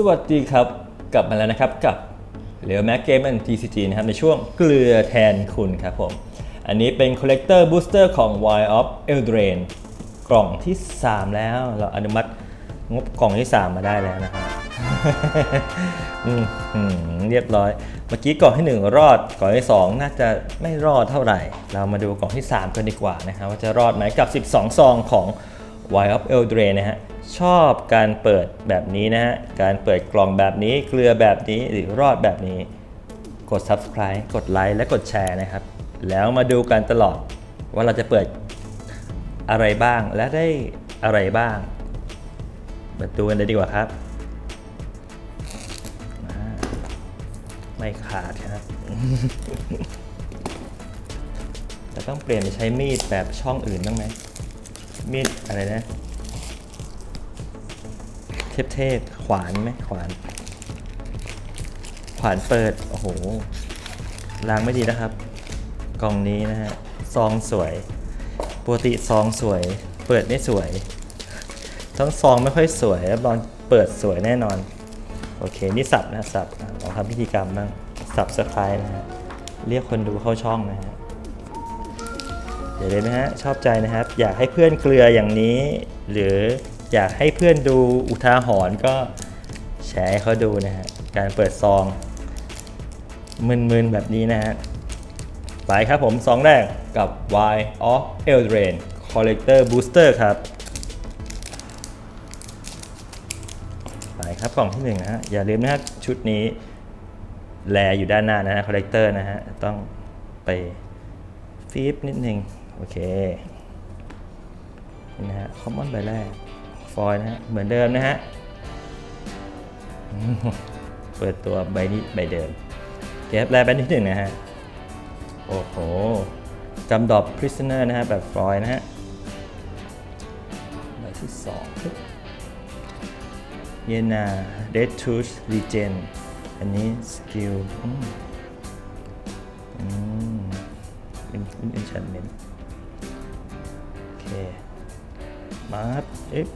สวัสดีครับกลับมาแล้วนะครับกับเหลวแม็กเกม n TCG นะครับในช่วงเกลือแทนคุณครับผม อันนี้เป็น Collector Booster ของ Wild of Eldrain กล่องที่ 3 แล้วเราอนุมัติงบกล่องที่ 3 มาได้แล้วนะครับเรียบร้อย เมื่อกี้กล่องที่ 1 รอดกล่องที่ 2 น่าจะไม่รอดเท่าไหร่ เรามาดูกล่องที่ 3 กันดีกว่านะครับว่าจะรอดไหมกับ 12 ซองของ Wild of Eldrain นะฮะ ชอบการเปิดแบบนี้นะฮะ การเปิดกล่องแบบนี้ เกลือแบบนี้หรือรอดแบบนี้ กด subscribe กดไลค์และกดแชร์นะครับ แล้วมาดูกันตลอดว่าเราจะเปิดอะไรบ้างและได้อะไรบ้าง มาดูกันเลยดีกว่าครับ ไม่ขาดครับ จะต้องเปลี่ยนไปใช้มีดแบบช่องอื่นบ้างไหมมีดอะไรนะ เทพๆขวานไหมขวาน ขวานเปิด โอ้โหล้างไม่ดีนะครับ กล่องนี้นะฮะ ซองสวย ปกติซองสวย เปิดไม่สวย ทั้งซองไม่ค่อยสวยแล้วลองเปิดสวยแน่นอน โอเค นี่สับนะสับลองทำพิธีกรรมบ้างสับสไครนะฮะ เรียกคนดูเข้าช่องนะฮะเดี๋ยวเลยนะฮะ ชอบใจนะครับ อยากให้เพื่อนเกลืออย่างนี้ หรือ อยากให้เพื่อนดูอุทาหรณ์ก็แชร์ให้เขาดูนะฮะ การเปิดซอง มึนๆ แบบนี้นะฮะ ไปครับผมซองแรกกับ Y of Eldraine Collector Booster ครับ ไปครับกล่องที่หนึ่งนะฮะ อย่าลืมนะฮะ ชุดนี้ แลอยู่ด้านหน้านะฮะ Collector นะฮะ ต้องไปฟีบนิดนึง โอเค นี่นะฮะ Common ใบแรก ฟอยล์นะฮะเหมือนเดิมนะฮะเปิดตัวใบนี้ใบเดิมเก็บแรกใบที่หนึ่งนะฮะ โอ้โหจำดอบ prisoner นะฮะ แบบฟอยนะฮะ ใบที่สองเยนา Dead Tooth Regen อันนี้สกิลอืมอืมเป็นเป็น enchantment โอเค มาครับเอ๊ะ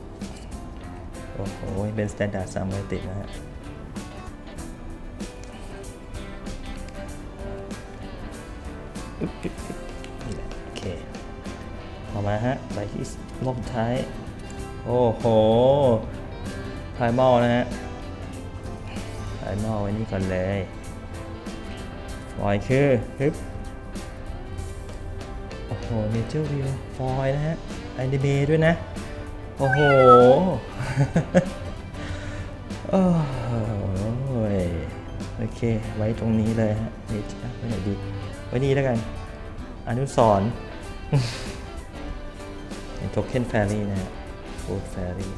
อ้โห เป็น standard สามเลยติดนะฮะอึ๊บอึ๊บนี่แหละโอเคต่อมาฮะใบที่ลบท้าย โอ้โหพายมอลนะฮะพายมอลไว้นี่ก่อนเลยฟอยคือฮึบโอ้โหเนเจอร์วิวฟอยนะฮะไอเดเมด้วยนะ โอ้โหโอ้ยโอเค ไว้ตรงนี้เลยฮะนี่จะไว้ไหนดี ไว้นี่แล้วกัน อนุสรณ์โทเค็นแฟรี่นะฮะโคดแฟรี่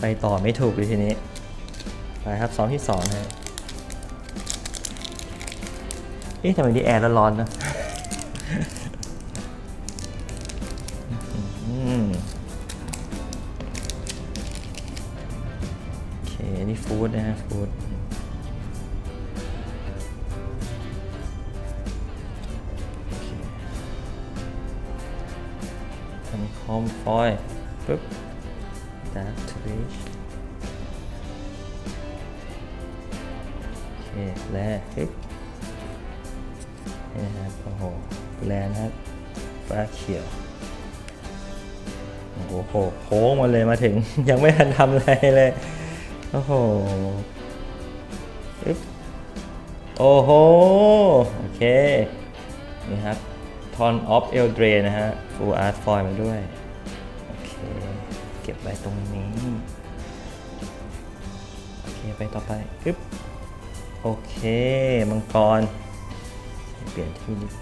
ไปต่อไม่ถูกเลยทีนี้ ไปครับสองที่สองฮะเอ๊ะทำไมนี่แอร์ร้อนๆนะ ฟู้ดนะฮะฟู้ดทำคอมฟอยปุ๊บดักทวิชโอเคแลฮึบนี่นะครับโอ้โหแลนะครับฟ้าเขียวโอ้โหโค้งมาเลยมาถึง ยังไม่ทันทำอะไรเลย โอ้โหอึ๊บโอ้โห โอเค นี่ครับทอนออฟเอลเดรนะฮะฟูลอาร์ตฟอยมาด้วย โอเค เก็บไว้ตรงนี้ โอเค ไปต่อไปอึ๊บโอเค มังกร เปลี่ยนที่นิด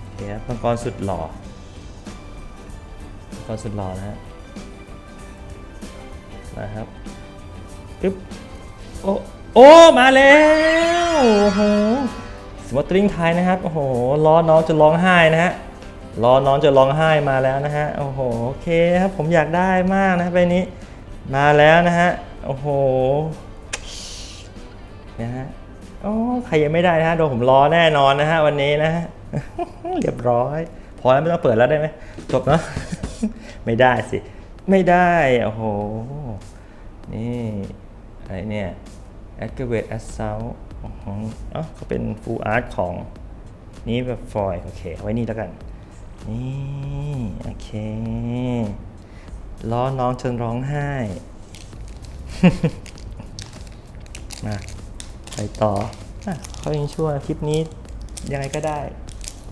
โอเคครับมังกรสุดหล่อมังกรสุดหล่อนะฮะ มาครับปึ๊บโอ้โอ้มาแล้วโอ้โหสมอตริงไทยนะครับโอ้โหรอน้องจะร้องไห้นะฮะรอน้องจะร้องไห้มาแล้วนะฮะโอ้โหโอเคครับผมอยากได้มากนะใบนี้ มาแล้วนะฮะโอ้โหนะฮะโอ้ใครยังไม่ได้นะฮะโดนผมรอแน่นอนนะฮะวันนี้นะฮะเรียบร้อย พอแล้วไม่ต้องเปิดแล้วได้ไหมจบเนาะไม่ได้สิ ไม่ได้โอ้โห นี่อะไรเนี่ย Activate Assault อ๋อเอ้าก็เป็น Full Art ของนี่แบบฟอยล์โอเค ไว้นี่แล้วกัน นี่ โอเค ล้อน้องจนร้องไห้ มา ไปต่ออเขายังชั่วคลิปนี้ยังไงก็ได้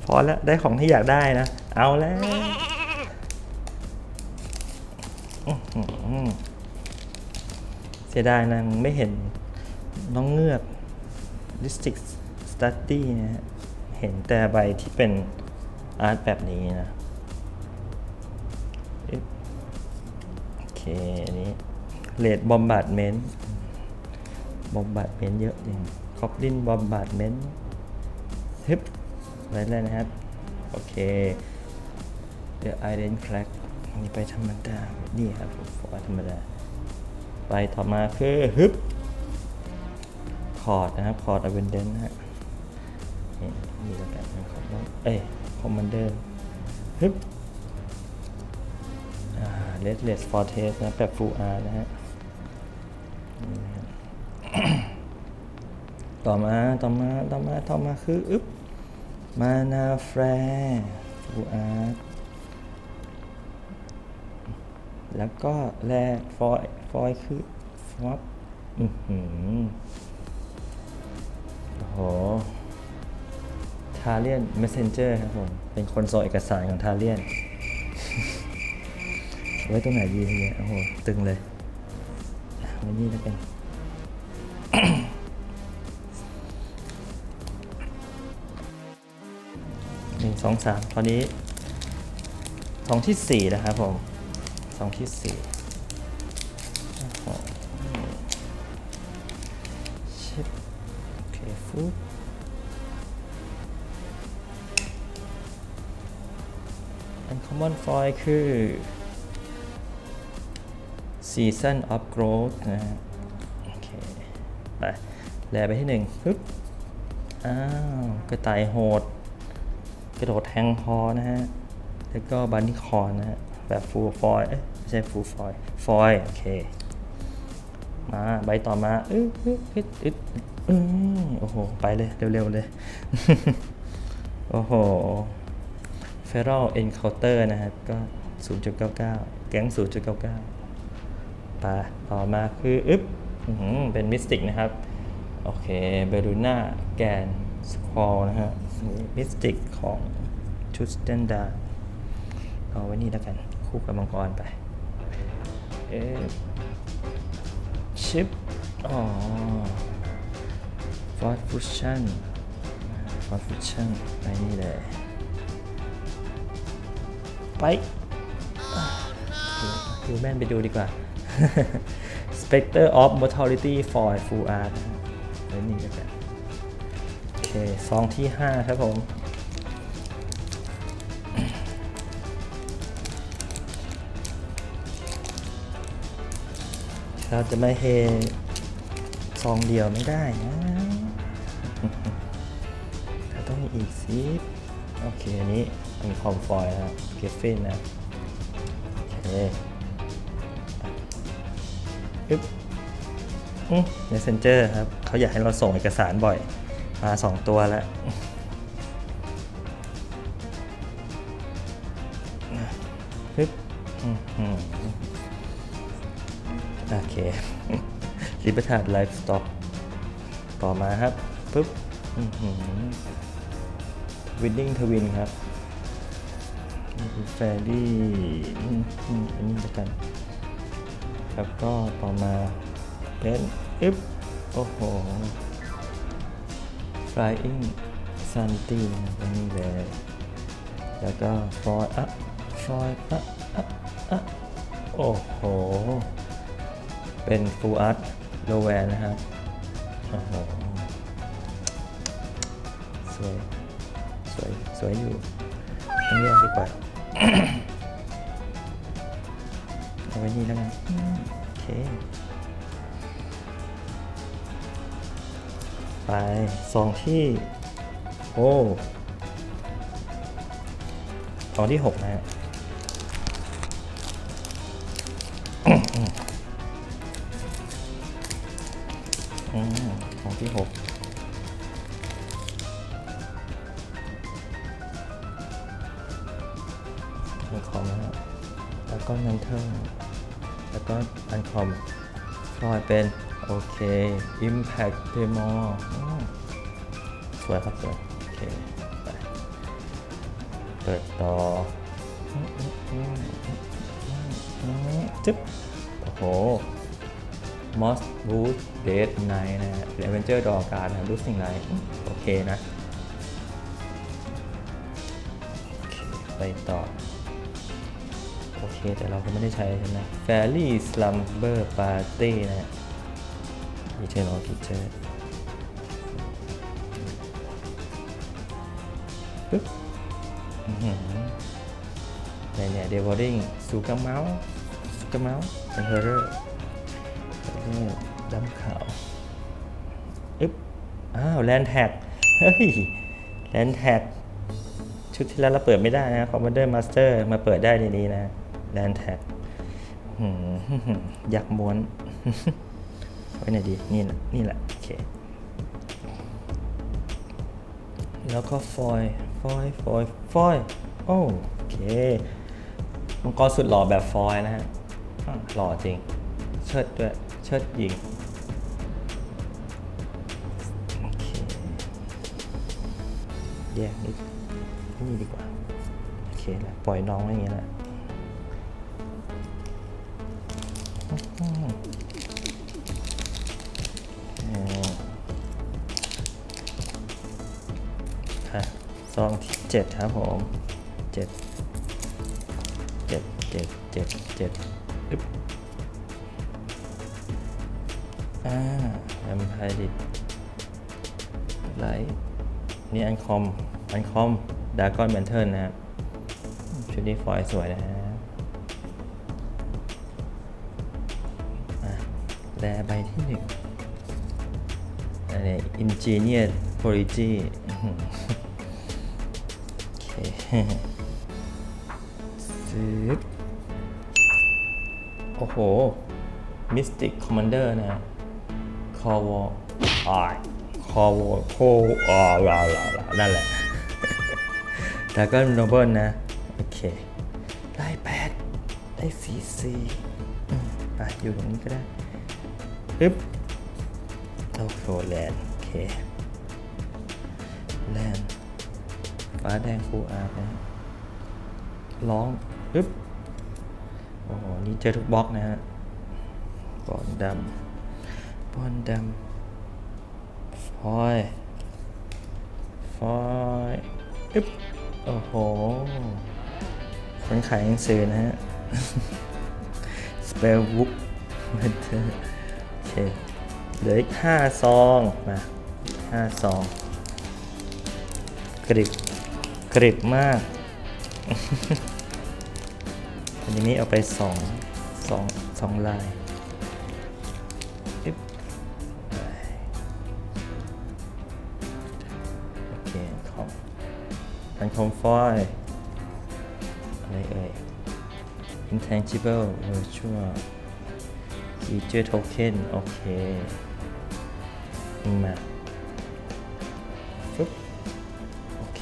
พอแล้ว ได้ของที่อยากได้นะ เอาแล้ว เสียดายนะไม่เห็นน้องเงือก District Study นะฮะเห็นแต่ใบที่เป็นอาร์ตแบบนี้นะ โอเค อันนี้เลดบอมบาร์ดเมนต์บอมบาร์ดเมนต์เยอะจริงคอปลินบอมบาร์ดเมนต์ฮึบไว้เลยนะครับ โอเค เดี๋ยวไอเดนแคลกนี่ไปธรรมดาม นี่ครับฟอร์ธรรมดาไปต่อมาคือฮึบคอร์ดนะครับคอร์ดอเวนเดนนะฮะนี่นี่แล้วกันของเอ้ยคอมมานเดอร์ฮึบอ่าเลสเลสฟอร์เทสนะแบบฟูอาร์นะฮะนี่นะฮะต่อมาต่อมาต่อมาต่อมาคืออึ๊บมานาแฟร์ฟูอาร์ แล้วก็แร่ฟอยฟอยคือฟอปอือหือโอ้โหทาเลียน Messenger ครับผม เป็นคนส่งเอกสารของทาเลียน ไว้ตรงไหนดีเนี่ยโอ้โห ตึงเลยไว้นี่แล้วกันหนึ่งสองสามตอนนี้สองที่สี่นะครับผม สองที่สี่โอ้โหชิปโอเคฟูดอัน common foil คือ season of growth นะฮะโอเคไปแลไปที่หนึ่งปึ๊บอ้าว กระต่ายโหด กระโดดแทงคอนะฮะ แล้วก็บันนี่คอนะฮะ แบบ full foil เอ้ยไม่ใช่ full foil foil โอเค มาใบต่อมาอึ๊ดอึ๊ดอึ๊ดอึ๊ดอืมโอ้โห ไปเลย เร็วๆเลย โอ้โห Feral Encounter นะครับ ก็ 0.99 แก๊ง 0.99ไปต่อมาคืออึ๊บอื้อหือเป็นมิสติกนะครับ โอเคเบรูน่าแกนสควอลนะฮะมิสติกของชุดสแตนดาร์ดเอาไว้นี่แล้วกัน คู่กับมังกรไป เอ๊ะชิป อ๋อฟอร์ดฟุชชั่นฟอร์ดฟุชชั่นไปนี่เลย ไปดูแม่นไปดูดีกว่า Spectre of Mortality for Full Art ไว้นี่ก็จะโอเคซองที่ 5 ครับผม เราจะม่เฮซองเดียวไม่ได้นะเราต้องมีอีกสิโอเค อันนี้เป็นคอมฟอยล์นะเกฟฟินนะ โอเคอึ๊บอืม messenger ครับ เขาอยากให้เราส่งเอกสารบ่อย มาสองตัวแล้วปึ๊บอืมอืม โอเคลิเบ r ร์ d ไลฟ์สต็อกต่อมาครับปึ๊บวินดิ้งทวินครับแฟรี่อันนี้ล้วกันแล้วก็ต่อมาเป็นอึ๊บโอ้โห Flying Sanity นะครับอันนี้เลย แล้วก็ฟอยอะฟอยอะอะอะโอ้โห เป็น Full Art l o w e r นะครับโอ้โหสวย สวย สวยอยู่ต้องเรียกดีกว่าเอาไว้นี่แล้วกันโอเค ไปซองที่ โอ้เกองที่6นะฮะ อืมกองที่6มีคอมนะฮะแล้วก็เมนเทอร์แล้วก็อันคอมฟลอยเป็นโอเค Impact Demo สวยครับสวยโอเคไปเปิดต่ออืมอืมอื มอืมจึ๊บโอ้โห Moss Boost Dead Night นะฮะ Adventure Draw Card นะ Boosting Light อืมโอเคนะคไปต่อ โอเค แต่เราก็ไม่ได้ใช้ใช่ไหม Fairy Slumber Party นะฮะ Eternal Creature ปึ๊บอื้อหือในเนี่ย Devouring ซูกาเมาส์ซูกาเมาส์เป็นเฮอร์เรอร์ ดำขาวอึ๊บอ้าวแลนแท็กเฮ้ยแลนแท็กชุดที่แล้วเราเปิดไม่ได้นะ Commander Master มาเปิดได้ในนี้นะ Land Tag หืมอยากม้วนไว้ไหนดี นี่แหละนี่แหละโอเคแล้วก็ฟอยฟอยฟอยฟอยโอ้โอเคมังกรสุดหล่อแบบฟอยนะฮะหล่อจริง เชิดด้วย เชิดยิงโอเคแยกนิดนี่ดีกว่า โอเคแหละปล่อยน้องไว้อย่างเงี้ยแหละอืมอืมอะซองที่เจ็ดครับผมเจ็ดเจ็ดเจ็ดเจ็ดเจ็ด แอมไพดิไลท์นี่อันคอม อันคอมดากอนแมนเทิลนะครับชุดนี้ฟอยล์สวยนะฮะอะแลใบที่หนึ่งอันนี้ Ingenious Prodigy อื้อหือโอเคซื้อโอ้โห Mystic Commander นะฮะ คอวออายคอวอโคอ่าลาลาลานั่นแหละแล้วก็โนเบิลนะ โอเค ได้แปดได้สี่สี่อืมไปอยู่ตรงนี้ก็ได้ปึ๊บโอโหแลนด์โอเคแลนด์ฟ้าแดงฟูอาร์นะร้องปึ๊บโอ้โห นี่เจอทุกบล็อกนะฮะบอลดำ บอลดำฟอยฟอยอึ๊บโอ้โห คนขายหนังสือนะฮะ Spell Book มันเถอโอเค เหลืออีกห้าซอง มาห้าซอง กริบ กริบมาก อันนี้เอาไปสองสองสองลาย อันคอมฟอยอะไรเอ่ย intangible virtual feature token โอเค มาปึ๊บโอเค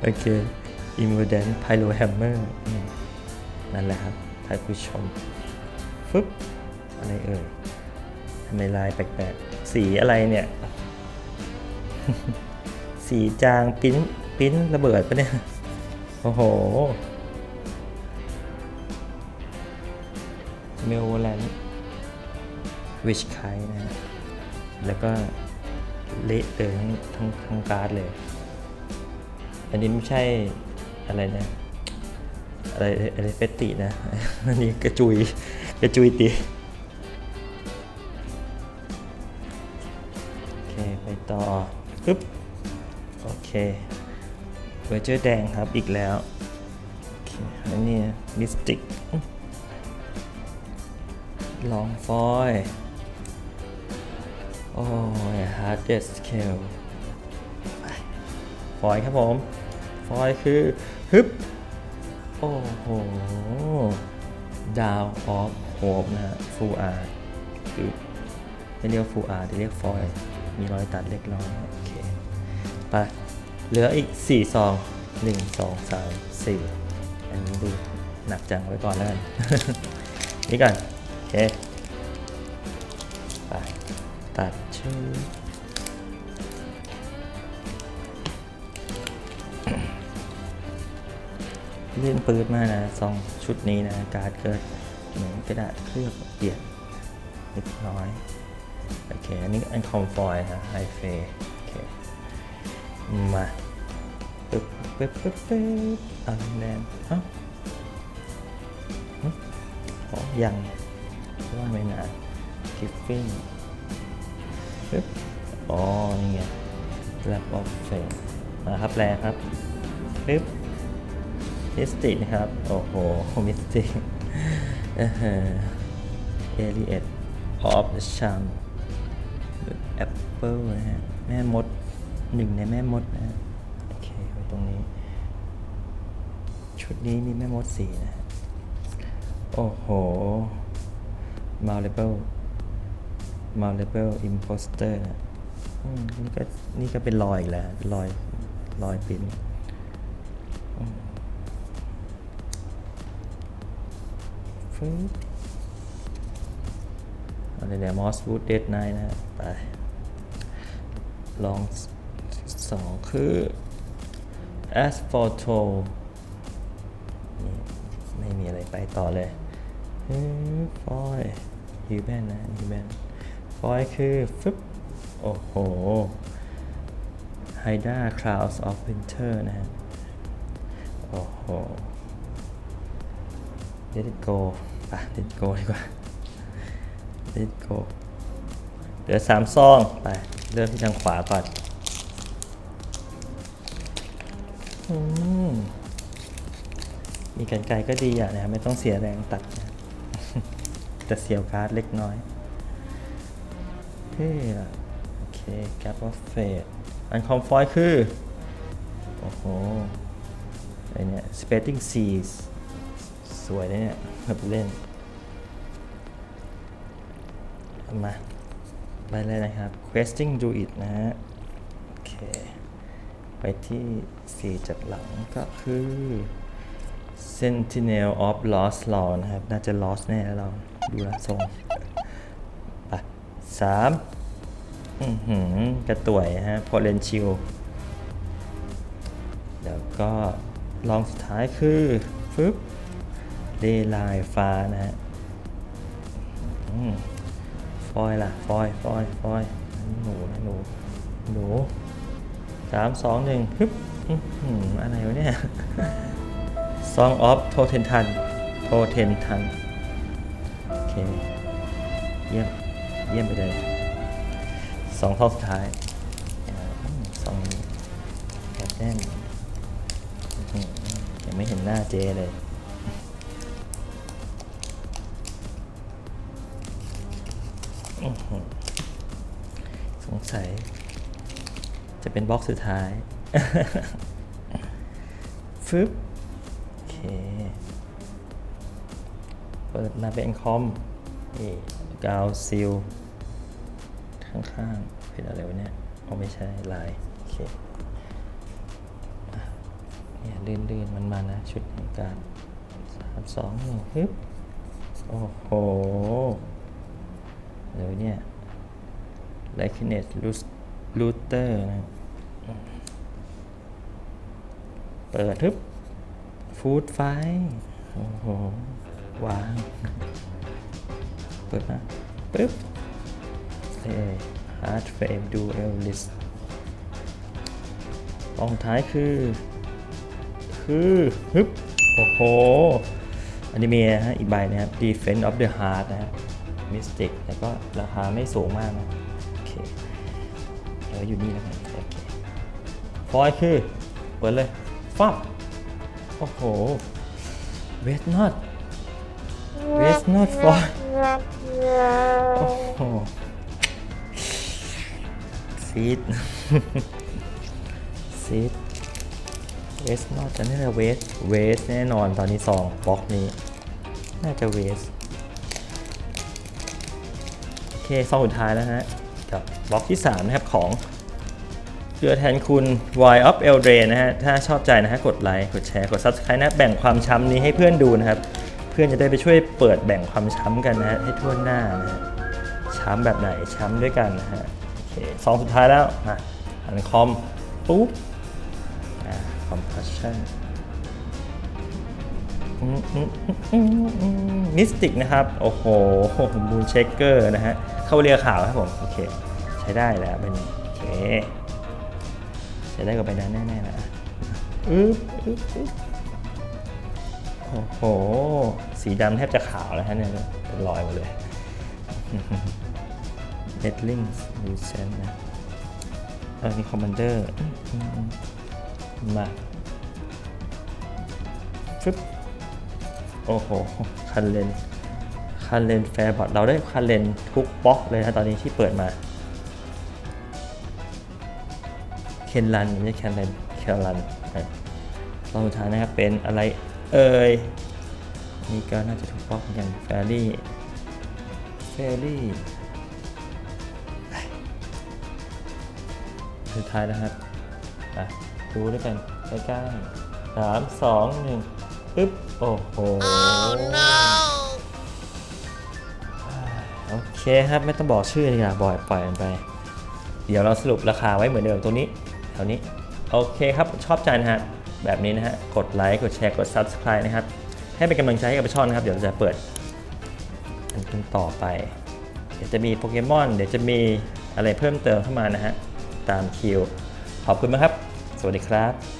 โอเค i m m o d e n t Pyro Hammer อืมนั่นแหละครับท่านผู้ชมฟึบอะไรเอ่ยทำไมลายแปลกๆ สีอะไรเนี่ย สีจางปิ้นปิ้นระเบิดปะเนี่ย โอ้โห เมลแลนวิชไคนะแล้วก็เละเลยทั้งทั้งทั้งการ์ดเลย อันนี้ไม่ใช่อะไรนะ อะไรอะไรเฟตตินะ อันนี้กระจุยกระจุยตีโอเค ไปต่อปึ๊บ เคเวอร์เจอร์แดงครับอีกแล้วโอเคอันนี้มิสติกลองฟอยโอ้ยฮาร์ดเดสเคลฟอยครับผม ฟอยคือฮึบโอ้โหดาวออฟโฮปนะฮะฟูอาร์คือไม่เรียกฟูอาร์จะเรียกฟอยมีรอยตัดเล็กน้อยโอเคไป เหลืออีก 4 ซอง 1 2 3 4 อันนี้ดูหนักจังไว้ก่อนแล้วกัน นี่ก่อน โอเคไปตัดชื่อเล่นปืดมากนะซองชุดนี้นะ การ์ดเกิดเหมือนกระดาษเคลือบเปลี่ยนนิดน้อย โอเค อันนี้อันคอมฟอยนะไฮเฟ มาปึ๊บปึ๊บปึ๊บปึ๊บอันแนนเอ้าอ๋อยังว่าไม่นานกิฟฟิ้งปึ๊บอ๋อนี่ไงแลบออฟเฟนมาครับแรงครับปึ๊บมิสติกนะครับ โอ้โห มิสติกเอเอลิเอตออฟชัมแอปเปิลนะฮะแม่มด หนึ่งในแม่มดนะ โอเค ไว้ตรงนี้ ชุดนี้มีแม่มดสีนะ โอ้โห m a l l e b l e m a l l e b l e imposter นะอืมนี่ก็นี่ก็เป็นรอยอีกแล้วรอยรอยปิ้นฟึ๊บอะไรเนี่ยมอสบูดเดดไนนะฮะไปลอง สองคือ Asphalto ไม่มีอะไรไปต่อเลยฟอยฮิวแบนนะฮิวแบนฟอยคือฟึบโอ้โห Hydra Clouds of Winter นะฮะ โอ้โห let it go ไป let it go ดีกว่า let it go เหลือสามซอง ไป เริ่มที่ทางขวาก่อน มีกันไกลก็ดีอะนะไม่ต้องเสียแรงตัดนะแต่เสียวการ์ดเล็กน้อยเฮ้ยอโอเคแกปอฟเฟดอันคอมฟอยคือ โอ้โหไอเนี่ย Spreading Seas สวยเลยเนี่ยแบบเล่น มา ไปเลยนะครับ Questing Druid นะฮะ โอเค ไปที่ 4 จากหลังก็คือ Sentinel of Lost Law นะครับ น่าจะ Lost แน่แล้วเรา ดูลวทรงไปสามอือหือกระต่วยนะฮะ Potential แล้วก็ลองสุดท้ายคือฟึบเดลายฟ้านะฮะฟอยล่ะ ฟอย ฟอย ฟอยหนูนะหนูหนู สามสองหนึ่งฮึบอื้อหืออะไรวะเนี่ย Song of t o t e n t a n t o t e n t a n โอเค เยี่ยม เยี่ยมไปเลยสองท่อสุดท้ายสองนี้แอบแน่นยังไม่เห็นหน้าเจเลยสงสัย จะเป็นบล็อกสุดท้าย ฟึบโอเค เปิดมาเป็นคอมนี่กาวซิลข้างๆเป็นอะไรวะเนี่ยเอาไม่ใช่ลาย โอเคเนี่ยลื่นๆ มันมานะ ชุดแห่งการสามสองหนึ่งฮึบ โอ้โหเลยเนี่ยไลคิเนสลูเตอร์นะ เปิดทึบฟูดไฟโอ้โหวางเปิดนะปึ๊บเอ้ฮาร์ดเฟรมดูเอลลิสตองท้ายคือ คือฮึบโอ้โหอนนี้มีนะฮะอีกใบนะครับ Defense of the Heart นะฮะ Mystic แล้วก็ราคาไม่สูงมากนะ โอเคเดี๋ยวอยู่นี่แล้วกัน ฟอยคือ เปิดเลยฟับโอ้โหเวสนอตเวสนอตฟอยโอ้โหซีดซีดเวสนอกจากนี่แหละเวสเวสแน่นอนตอนนี้ซองบล็อกนี้ น่าจะเวสโอเคซองสุดท้ายแล้วฮะกับบล็อกที่ 3 นะครับของ เรือแทนคุณ Y of e l d r e นะฮะ ถ้าชอบใจนะฮะ กดไลค์ กดแชร์ กด Subscribe นะ แบ่งความช้ำนี้ให้เพื่อนดูนะครับ เพื่อนจะได้ไปช่วยเปิดแบ่งความช้ำกันนะฮะ ให้ทั่วหน้านะฮะ ช้ำแบบไหน ช้ำด้วยกันนะฮะโอเคซองสุดท้ายแล้วอะอันคอม ปุ๊บอ่า compassion มิสติกนะครับ โอ้โหบูนเชคเกอร์นะฮะ เข้าเรียขาวครับผม โอเค ใช้ได้แล้วเป็นโอเค ใช้ได้กับใบนั้นแน่ๆนะอึ๊บอึ๊บอึ๊บโอ้โห สีดำแทบจะขาวแล้วฮะเนี่ยเป็นรอยหมดเลยเ e ดลิงส์ดูเซนนะเออมีคอมมานเดอร์มาฟึบโอ้โห คันเลนคันเลนแฟร์บอทเราได้คันเลนทุกบล็อกเลยนะตอนนี้ที่เปิดมา นรันไม่ใช่แคนเลนเคนรันตอนสุดท้ายนะครับเป็นอะไรเอ่ยนี่ก็น่าจะถูกบล็อกอย่างแฟรี่แฟรี่สุดท้ายนะครับอะดูด้วยกันใกล้ๆสามสองหนึ่งปึ๊บ โอ้โห โอเคครับ ไม่ต้องบอกชื่อดีกว่าบ่อยปล่อยมันไป เดี๋ยวเราสรุปราคาไว้เหมือนเดิมตรงนี้ ท่านี้ โอเคครับ ชอบใจนะฮะ แบบนี้นะฮะ กดไลค์ กดแชร์ กด Subscribe นะครับ ให้เป็นกำลังใจให้กับช่องนะครับ เดี๋ยวเราจะเปิดอันต่อไป เดี๋ยวจะมีโปเกมอน เดี๋ยวจะมีอะไรเพิ่มเติมเข้ามานะฮะ ตามคิว ขอบคุณมากครับ สวัสดีครับ